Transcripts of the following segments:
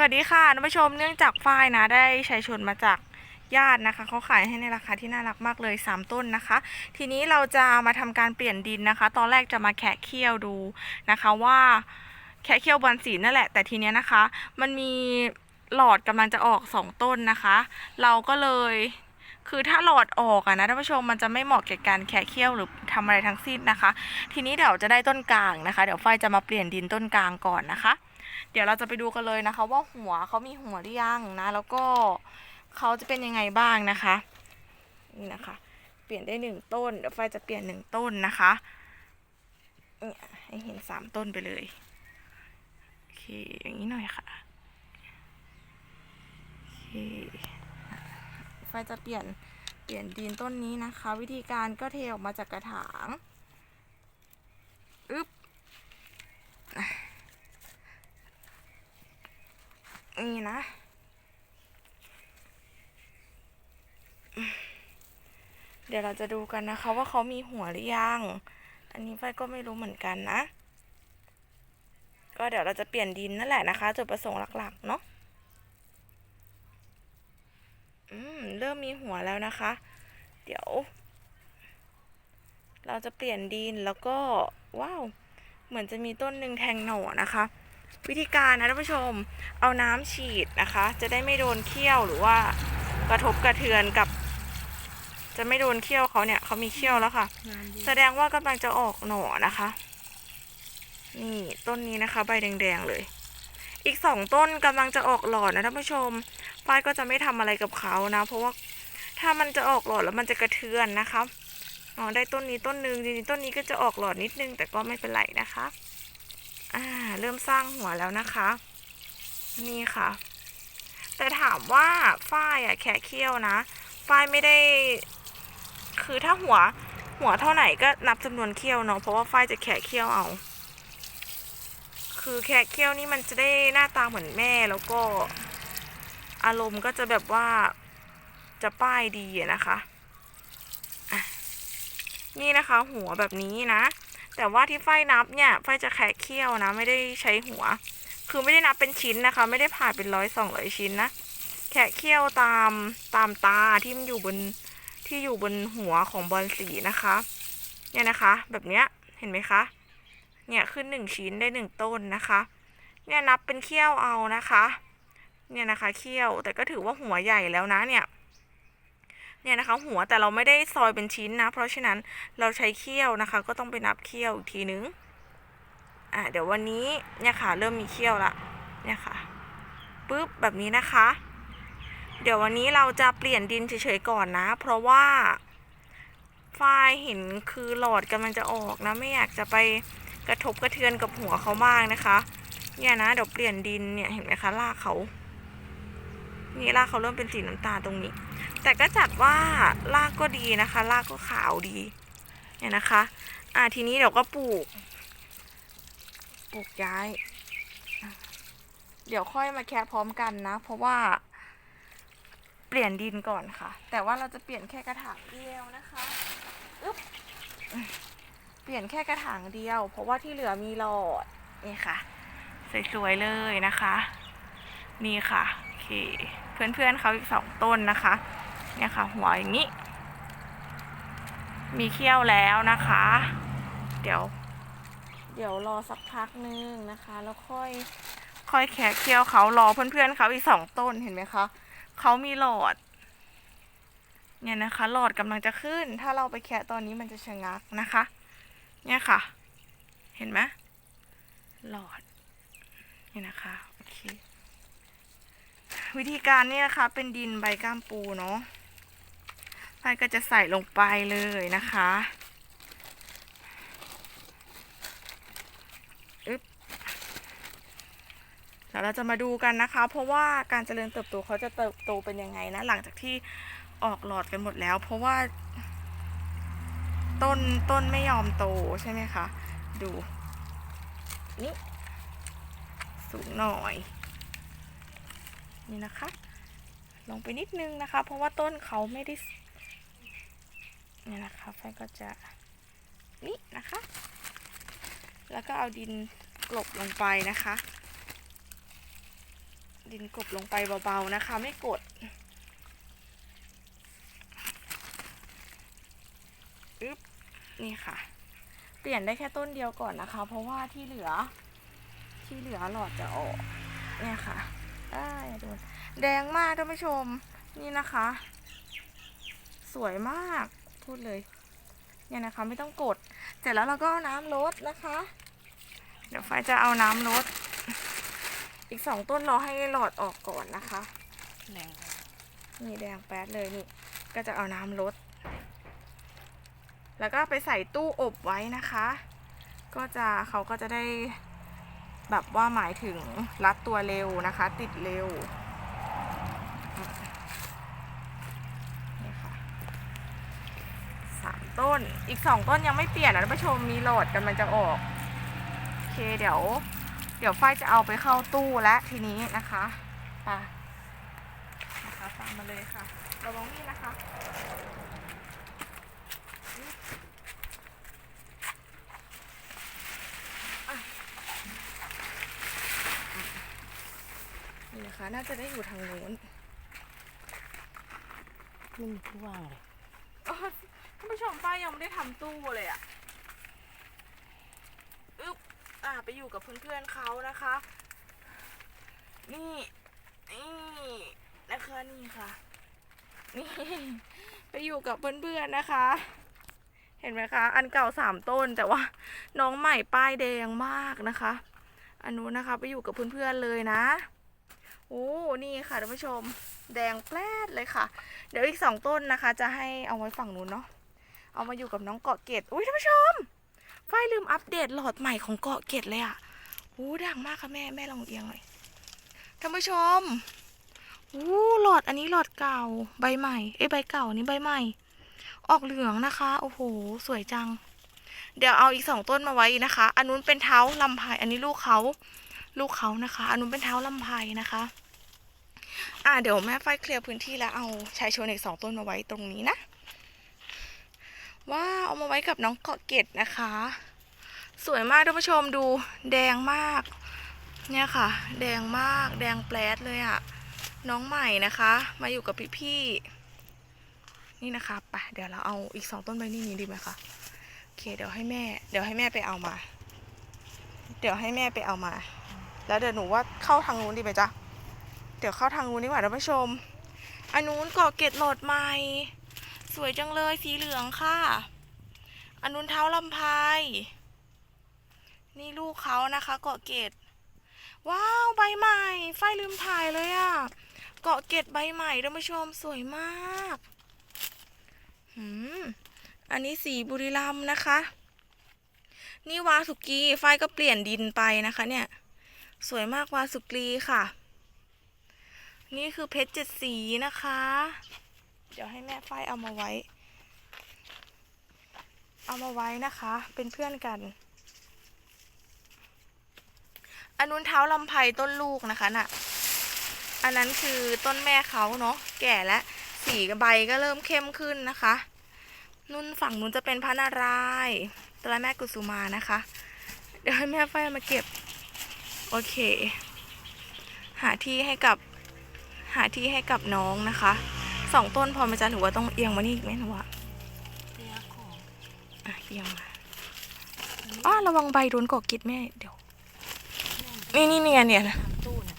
สวัสดีค่ะท่านผู้ชมเนื่องจากฝ้ายนะได้ชัยชนมาจากญาตินะคะเขาขายให้ในราคาที่น่ารักมากเลย 3 ต้นนะคะ ทีนี้เราจะมาทำการเปลี่ยนดินนะคะ ตอนแรกจะมาแคะเคี่ยวดูนะคะว่าแคะเคี่ยวบอลสีนั่นแหละ แต่ทีเนี้ยนะคะ มันมีหลอดกำลังจะออก 2 ต้นนะคะ เราก็เลยคือถ้าหลอดออกอะนะท่านผู้ชมมันจะไม่เหมาะแก่การแคะเคี่ยวหรือทำอะไรทั้งสิ้นนะคะ ทีนี้เดี๋ยวจะได้ต้นกลางนะคะ เดี๋ยวฝ้ายจะมาเปลี่ยนดินต้นกลางก่อนนะคะ เดี๋ยวเราจะไปดูกันเลยนะคะ ว่าหัวเขามีหัวหรือยังนะ แล้วก็เขาจะเป็นยังไงบ้างนะคะ นี่นะคะ เปลี่ยนได้หนึ่งต้นเดี๋ยวไฟจะเปลี่ยนหนึ่งต้นนะคะเนี่ยให้เห็นสามต้นไปเลยโอเคอย่างนี้หน่อยค่ะโอเคไฟจะเปลี่ยนเปลี่ยนดินต้นนี้นะคะ วิธีการก็เทออกมาจากกระถางอึ๊บ นี่นะ เดี๋ยวเราจะดูกันนะคะ ว่าเขามีหัวหรือยัง อันนี้ไฟก็ไม่รู้เหมือนกันนะ ก็เดี๋ยวเราจะเปลี่ยนดินนั่นแหละนะคะจุดประสงค์หลักๆ เนาะอืมเริ่มมีหัวแล้วนะคะ เดี๋ยว เราจะเปลี่ยนดินแล้วก็ว้าว เหมือนจะมีต้นหนึ่งแทงหน่อนะคะ วิธีการนะท่านผู้ชมเอาน้ำฉีดนะคะ จะได้ไม่โดนเขี้ยวหรือว่ากระทบกระเทือนกับ จะไม่โดนเขี้ยวเขาเนี่ยเขามีเขี้ยวแล้วค่ะ แสดงว่ากำลังจะออกหน่อนะคะ นี่ต้นนี้นะคะ ใบแดงๆเลย อีกสองต้นกำลังจะออกหลอดนะท่านผู้ชมฝ้ายก็จะไม่ทำอะไรกับเขานะ เพราะว่าถ้ามันจะออกหลอดแล้วมันจะกระเทือนนะคะอ๋อได้ต้นนี้ต้นหนึ่งจริงๆต้นนี้ก็จะออกหลอดนิดนึงแต่ก็ไม่เป็นไรนะคะ อ่าเริ่มสร้างหัวแล้วนะคะ นี่ค่ะ แต่ถามว่าฝ้ายอะแค่เขี้ยวนะ ฝ้ายไม่ได้ คือถ้าหัวหัวเท่าไหร่ก็นับจำนวนเขี้ยวเนาะเพราะว่าฝ้ายจะแคะเขี้ยวเอา คือแคะเขี้ยวนี่มันจะได้หน้าตาเหมือนแม่แล้วก็ อารมณ์ก็จะแบบว่าจะป้ายดีนะคะ นี่นะคะ หัวแบบนี้นะ แต่ว่าที่ไฟนับเนี่ยไฟจะแคะเขี้ยวนะ ไม่ได้ใช้หัว คือไม่ได้นับเป็นชิ้นนะคะ ไม่ได้ผ่าเป็นร้อยสองร้อยชิ้นนะแคะเขี้ยวตามตามตาที่มันอยู่บนที่อยู่บนหัวของบอลสีนะคะ เนี่ยนะคะ แบบเนี้ยเห็นไหมคะ เนี่ยขึ้นหนึ่งชิ้นได้หนึ่งต้นนะคะ เนี่ยนับเป็นเขี้ยวเอานะคะ เนี่ยนะคะเขี้ยวแต่ก็ถือว่าหัวใหญ่แล้วนะเนี่ย เนี่ยนะคะ หัวแต่เราไม่ได้ซอยเป็นชิ้นนะ เพราะฉะนั้นเราใช้เขี้ยวนะคะ ก็ต้องไปนับเขี้ยวอีกทีนึงอะเดี๋ยววันนี้เนี่ยค่ะเริ่มมีเขี้ยวละเนี่ยค่ะปุ๊บแบบนี้นะคะ เดี๋ยววันนี้เราจะเปลี่ยนดินเฉยๆก่อนนะ เพราะว่าฝ้ายเห็นคือหลอดกำลังจะออกนะ ไม่อยากจะไปกระทบกระเทือนกับหัวเขามากนะคะ เนี่ยนะเดี๋ยวเปลี่ยนดินเนี่ยเห็นไหมคะรากเขา นี่รากเขาเริ่มเป็นสีน้ำตาลตรงนี้ แต่ก็จัดว่ารากก็ดีนะคะ รากก็ขาวดีเนี่ยนะคะ อ่าทีนี้เดี๋ยวก็ปลูก ปลูกย้าย เดี๋ยวค่อยมาแคะพร้อมกันนะ เพราะว่า เปลี่ยนดินก่อนค่ะ แต่ว่าเราจะเปลี่ยนแค่กระถางเดียวนะคะอึ๊บเปลี่ยนแค่กระถางเดียว เพราะว่าที่เหลือมีหลอดนี่ค่ะ สวยๆเลยนะคะ นี่ค่ะโอเคเพื่อนๆเขาอีกสองต้นนะคะ เนี่ยค่ะ หัวอย่างนี้ มีเขี้ยวแล้วนะคะ เดี๋ยว เดี๋ยวรอสักพักนึงนะคะ แล้วค่อย ค่อยแคะเขี้ยวเขารอเพื่อนๆเขาอีกสองต้นเห็นไหมคะเขามีหลอด เนี่ยนะคะ หลอดกำลังจะขึ้น ถ้าเราไปแคะตอนนี้มันจะชะงักนะคะ เนี่ยค่ะ เห็นไหมหลอด เนี่ยนะคะ วิธีการนี่นะคะ เป็นดินใบก้ามปูเนาะไฟก็จะใส่ลงไปเลยนะคะอึ๊บเดี๋ยวเราจะมาดูกันนะคะ เพราะว่าการเจริญเติบโตเขาจะเติบโตเป็นยังไงนะ หลังจากที่ออกหลอดกันหมดแล้ว เพราะว่า ต้นต้นไม่ยอมโตใช่ไหมคะ ดู นี่ สูงหน่อย นี่นะคะ ลงไปนิดนึงนะคะ เพราะว่าต้นเขาไม่ได้เนี่ยนะคะไฟก็จะนี่นะคะ แล้วก็เอาดินกลบลงไปนะคะ ดินกบลงไปเบาๆนะคะ ไม่กดอึ๊บนี่ค่ะ เปลี่ยนได้แค่ต้นเดียวก่อนนะคะ เพราะว่าที่เหลือที่เหลือหลอดจะออกเนี่ยค่ะ ได้ดูแดงมากท่านผู้ชมนี่นะคะ สวยมากพูดเลย เนี่ยนะคะไม่ต้องกด เสร็จแล้วเราก็เอาน้ำลดนะคะ เดี๋ยวไฟจะเอาน้ำลด อีกสองต้นรอให้หลอดออกก่อนนะคะแรงนี่แดงแป๊ดเลยนี่ ก็จะเอาน้ำลด แล้วก็ไปใส่ตู้อบไว้นะคะ ก็จะเขาก็จะได้ แบบว่าหมายถึงรัดตัวเร็วนะคะ ติดเร็วนี่ค่ะสามต้นอีกสองต้นยังไม่เปลี่ยนนะท่านผู้ชมมีโหลดกำลังจะออกโอเคเดี๋ยว เดี๋ยวไฟจะเอาไปเข้าตู้แล้วทีนี้นะคะไปนะคะตามมาเลยค่ะระวังนี่นะคะ นี่นะคะน่าจะได้อยู่ทางโน้นไม่มีที่ว่างเลยอ๋อท่านผู้ชมป้ายังไม่ได้ทำตู้เลยอะอึ๊บอ่าไปอยู่กับเพื่อนๆเขานะคะ นี่นี่นะคะนี่ค่ะ นี่ไปอยู่กับเพื่อนๆนะคะ เห็นไหมคะ อันเก่าสามต้นแต่ว่า น้องใหม่ป้ายแดงมากนะคะ อันนู้นนะคะ ไปอยู่กับเพื่อนๆเลยนะ โอ้นี่ค่ะท่านผู้ชม แดงแปลดเลยค่ะ เดี๋ยวอีกสองต้นนะคะ จะให้เอาไว้ฝั่งนู้นเนาะเอามาอยู่กับน้องเกาะเกตอุ้ยท่านผู้ชมฝ้ายลืมอัปเดตหลอดใหม่ของเกาะเกตเลยอะโอ้ดังมากค่ะแม่แม่ลองเอียงหน่อยท่านผู้ชมโอ้หลอดอันนี้หลอดเก่าใบใหม่เอ้ใบเก่านี้ใบใหม่ ออกเหลืองนะคะโอ้โหสวยจัง เดี๋ยวเอาอีกสองต้นมาไว้นะคะ อันนู้นเป็นเท้าลำไพอันนี้ลูกเขา ลูกเขานะคะอันนู้นเป็นเท้าลำไพนะคะ อ่าเดี๋ยวแม่ไฟเคลียร์พื้นที่แล้วเอาชายชนอีกสองต้นมาไว้ตรงนี้นะว้าวเอามาไว้กับน้องเกาะเกตนะคะ สวยมากท่านผู้ชมดูแดงมาก เนี่ยค่ะ แดงมากแดงแปลดเลยอะน้องใหม่นะคะ มาอยู่กับพี่ๆนี่นะคะไปเดี๋ยวเราเอาอีกสองต้นใบนี่นี้ดีไหมคะโอเคเดี๋ยวให้แม่ เดี๋ยวให้แม่ไปเอามา เดี๋ยวให้แม่ไปเอามา แล้วเดี๋ยวหนูว่าเข้าทางนู้นดีไหมจ๊ะ เดี๋ยวเข้าทางนู้นดีกว่าท่านผู้ชม อันนู้นเกาะเกตโหลดใหม่ สวยจังเลยสีเหลืองค่ะ อันนู้นเท้าลำพายนี่ลูกเขานะคะ เกาะเกต ว้าวใบใหม่ ไฟลืมถ่ายเลยอะ่ะ เกาะเกตใบใหม่ท่านผู้ชมสวยมากหืมอันนี้สีบุรีรัมนะคะ นี่วาสุกีไฟก็เปลี่ยนดินไปนะคะเนี่ย สวยมากวาสุกรีค่ะ นี่คือเพชรเจ็ดสีนะคะ เดี๋ยวให้แม่ฝ้ายเอามาไว้ เอามาไว้นะคะ เป็นเพื่อนกันอันนู้นเท้าลำไพต้นลูกนะคะน่ะ อันนั้นคือต้นแม่เขาเนาะแก่แล้วสีใบก็เริ่มเข้มขึ้นนะคะ นุ่นฝั่งนู้นจะเป็นพระนารายณ์ตัวแม่กุสุมานะคะ เดี๋ยวให้แม่ฝ้ายมาเก็บ โอเค หาที่ให้กับ หาที่ให้กับน้องนะคะสองต้นพอไหมจ๊ะหรือว่าต้องเอียงมานี่อีกไหมหนูว่าเตี้ยของอะเอียงมาอ้อระวังใบโดนกอกกิดแม่เดี๋ยว นี่นี่เนี่ยเนี่ยนะทำตู้เนี่ย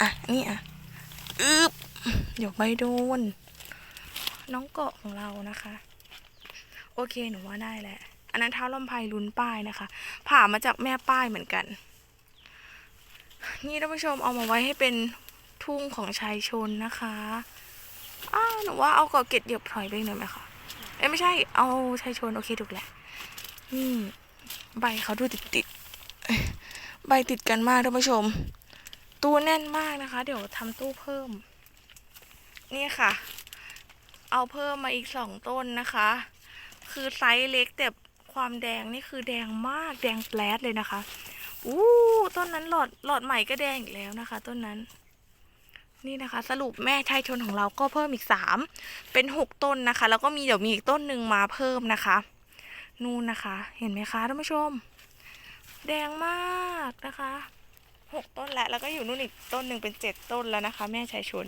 อะนี่อะอึบเดี๋ยวใบโดน น้องเกาะของเรานะคะ โอเคหนูว่าได้แหละ อันนั้นเท้าลำไพลุ้นป้ายนะคะ ผ่ามาจากแม่ป้ายเหมือนกัน นี่ท่านผู้ชมเอามาไว้ให้เป็นทุ่งของชายชนนะคะอ้าวหนูว่าเอากาะเกร็ดเหยียบถอยไปหน่อยไหมคะเอ้ยไม่ใช่เอาชายชนโอเคถูกแหละนี่ใบเขาดูติดติดๆใบติดกันมากท่านผู้ชม ตู้แน่นมากนะคะ เดี๋ยวทำตู้เพิ่ม นี่ค่ะ เอาเพิ่มมาอีกสองต้นนะคะ คือไซส์เล็กแต่ความแดงนี่คือแดงมากแดงแปลดเลยนะคะ อู้ต้นนั้นหลอดหลอดใหม่ก็แดงอีกแล้วนะคะ ต้นนั้น นี่นะคะ สรุปแม่ไทยชนของเราก็เพิ่มอีกสามเป็นหกต้นนะคะ แล้วก็มีเดี๋ยวมีอีกต้นหนึ่งมาเพิ่มนะคะ นู่นนะคะ เห็นไหมคะท่านผู้ชม แดงมากนะคะหกต้นแล้วแล้วก็อยู่นู่นอีกต้นหนึ่งเป็นเจ็ดต้นแล้วนะคะ แม่ชายชน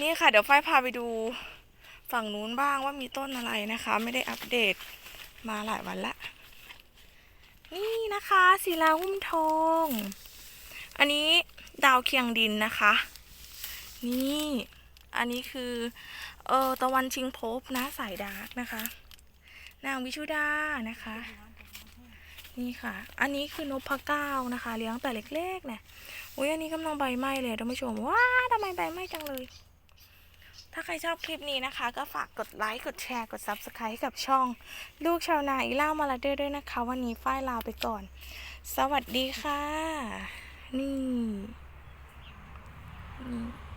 นี่ค่ะ เดี๋ยวฝ้ายพาไปดูฝั่งนู้นบ้างว่ามีต้นอะไรนะคะ ไม่ได้อัปเดตมาหลายวันละ นี่นะคะศิลาหุ้มทอง อันนี้ดาวเคียงดินนะคะ นี่อันนี้คือเออตะวันชิงภพนะสายดาร์กนะคะ นางวิชุดานะคะ นี่ค่ะ อันนี้คือนพเก้านะคะ เลี้ยงแต่เล็กๆเนี่ยอุ้ยอันนี้กำลังใบไหม้เลยท่านผู้ชมว้าทำไมใบไหม้จังเลย ถ้าใครชอบคลิปนี้นะคะ ก็ฝากกดไลค์ กดแชร์ กด Subscribe ให้กับช่อง ลูกชาวนาอีล่ามาลาเดอร์ด้วยนะคะ วันนี้ฝ้ายลาไปก่อน สวัสดีค่ะ นี่นี่